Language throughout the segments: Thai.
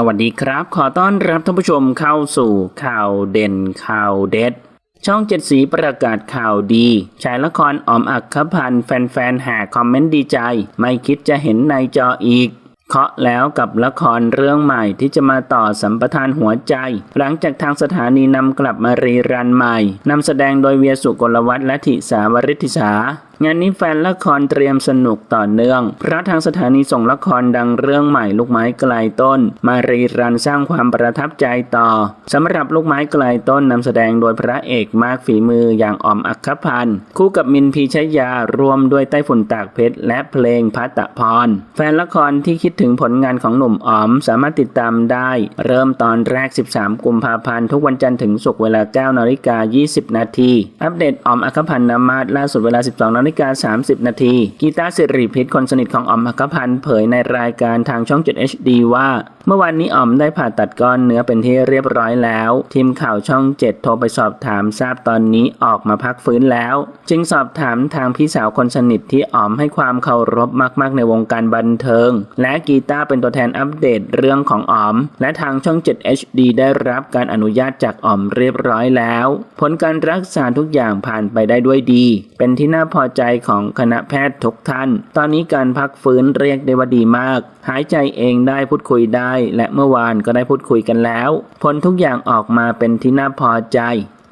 สวัสดีครับ ขอต้อนรับท่านผู้ชมเข้าสู่ข่าวเด่นข่าวเด็ด ช่องเจ็ดสีประกาศข่าวดีฉายละครออมอักขพันธ์แฟนๆแห่คอมเมนต์ดีใจ ไม่คิดจะเห็นในจออีก เคาะแล้วกับละครเรื่องใหม่ที่จะมาต่อสัมปทานหัวใจ หลังจากทางสถานีนำกลับมารีรันใหม่นำแสดงโดยเวียสุกลวัฒและธิสาวริธิสา งานนี้แฟนละครเตรียมสนุกต่อเนื่อง เพราะทางสถานีส่งละครดังเรื่องใหม่ลูกไม้ไกลต้น มารีรันสร้างความประทับใจต่อสำหรับลูกไม้ไกลต้นนำแสดงโดยพระเอกมากฝีมืออย่างออมอัคพันธ์คู่กับมินพีชยารวมด้วยไต้ฝุ่นตากเพชร และเพลงพัตตะพร แฟนละครที่คิดถึงผลงานของหนุ่มออมสามารถติดตามได้ เริ่มตอนแรก 13 กุมภาพันธ์ทุกวันจันทร์ถึงศุกร์เวลา9นาฬิกา20 นาทีอัปเดตออมอัคคพันธ์นามาศล่าสุดเวลา 12นาฬิิกา 30 นาที กีตาร์สิริพิษคนสนิทของออมอัคพันธ์เผยในรายการทางช่อง 7 HD ว่า เมื่อวานนี้ออมได้ผ่าตัดก้อนเนื้อเป็นที่เรียบร้อยแล้ว ทีมข่าวช่อง 7 โทรไปสอบถามทราบตอนนี้ออกมาพักฟื้นแล้ว จึงสอบถามทางพี่สาวคนสนิทที่ออมให้ความเคารพมาก ๆ ในวงการบันเทิง และกีตาร์เป็นตัวแทนอัปเดตเรื่องของออม และทางช่อง 7 HD ได้รับการอนุญาตจากออมเรียบร้อยแล้ว ผลการรักษาทุกอย่างผ่านไปได้ด้วยดี เป็นที่น่าพอใจจของคณะแพทย์ทุกท่าน ตอนนี้การพักฟื้นเรียกได้ว่าดีมาก หายใจเองได้พูดคุยได้ และเมื่อวานก็ได้พูดคุยกันแล้ว ผลทุกอย่างออกมาเป็นที่น่าพอใจ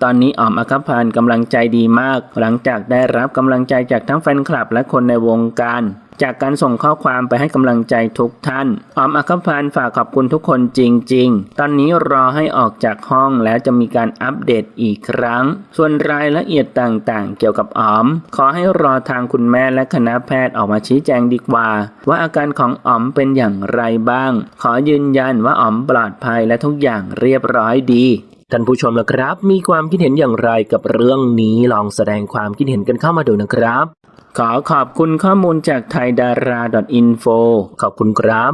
ตอนนี้ออมอัคพันธ์กำลังใจดีมาก หลังจากได้รับกำลังใจจากทั้งแฟนคลับและคนในวงการจากการส่งข้อความไปให้กำลังใจทุกท่าน ออมอัคพันฝากขอบคุณทุกคนจริง ๆ ตอนนี้รอให้ออกจากห้องแล้วจะมีการอัปเดตอีกครั้ง ส่วนรายละเอียดต่างๆ เกี่ยวกับออม ขอให้รอทางคุณแม่และคณะแพทย์ออกมาชี้แจงดีกว่า ว่าอาการของออมเป็นอย่างไรบ้าง ขอยืนยันว่าออมปลอดภัยและทุกอย่างเรียบร้อยดี ท่านผู้ชมนะครับ มีความคิดเห็นอย่างไรกับเรื่องนี้ลองแสดงความคิดเห็นกันเข้ามาดูนะครับ ขอขอบคุณข้อมูลจากไทยดารา .info ขอบคุณครับ